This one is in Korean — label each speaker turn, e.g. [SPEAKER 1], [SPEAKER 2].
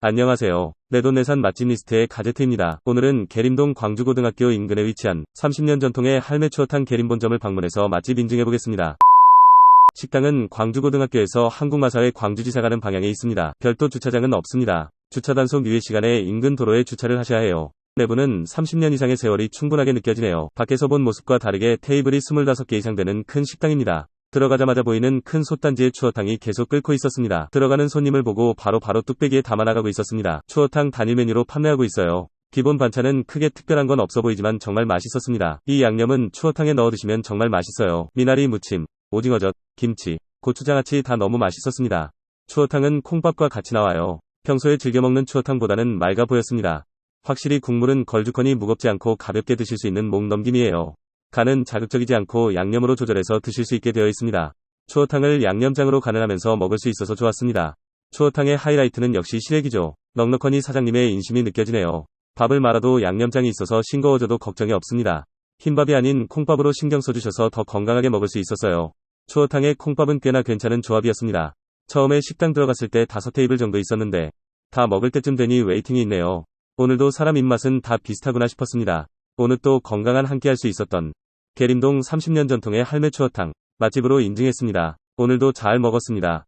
[SPEAKER 1] 안녕하세요. 내돈내산 맛집 리스트의 가제트입니다. 오늘은 계림동 광주고등학교 인근에 위치한 30년 전통의 할매 추어탕 계림본점을 방문해서 맛집 인증해보겠습니다. 식당은 광주고등학교에서 한국마사회 광주지사 가는 방향에 있습니다. 별도 주차장은 없습니다. 주차 단속 유예 시간에 인근 도로에 주차를 하셔야 해요. 내부는 30년 이상의 세월이 충분하게 느껴지네요. 밖에서 본 모습과 다르게 테이블이 25개 이상 되는 큰 식당입니다. 들어가자마자 보이는 큰 솥단지에 추어탕이 계속 끓고 있었습니다. 들어가는 손님을 보고 바로바로 바로 뚝배기에 담아나가고 있었습니다. 추어탕 단일 메뉴로 판매하고 있어요. 기본 반찬은 크게 특별한 건 없어 보이지만 정말 맛있었습니다. 이 양념은 추어탕에 넣어 드시면 정말 맛있어요. 미나리 무침, 오징어젓, 김치, 고추장아찌 다 너무 맛있었습니다. 추어탕은 콩밥과 같이 나와요. 평소에 즐겨 먹는 추어탕보다는 맑아 보였습니다. 확실히 국물은 걸쭉하니 무겁지 않고 가볍게 드실 수 있는 목 넘김이에요. 간은 자극적이지 않고 양념으로 조절해서 드실 수 있게 되어 있습니다. 추어탕을 양념장으로 가능하면서 먹을 수 있어서 좋았습니다. 추어탕의 하이라이트는 역시 시래기죠. 넉넉하니 사장님의 인심이 느껴지네요. 밥을 말아도 양념장이 있어서 싱거워져도 걱정이 없습니다. 흰밥이 아닌 콩밥으로 신경 써주셔서 더 건강하게 먹을 수 있었어요. 추어탕의 콩밥은 꽤나 괜찮은 조합이었습니다. 처음에 식당 들어갔을 때 다섯 테이블 정도 있었는데 다 먹을 때쯤 되니 웨이팅이 있네요. 오늘도 사람 입맛은 다 비슷하구나 싶었습니다. 오늘 또 건강한 한 끼 할 수 있었던 계림동 30년 전통의 할매 추어탕 맛집으로 인증했습니다. 오늘도 잘 먹었습니다.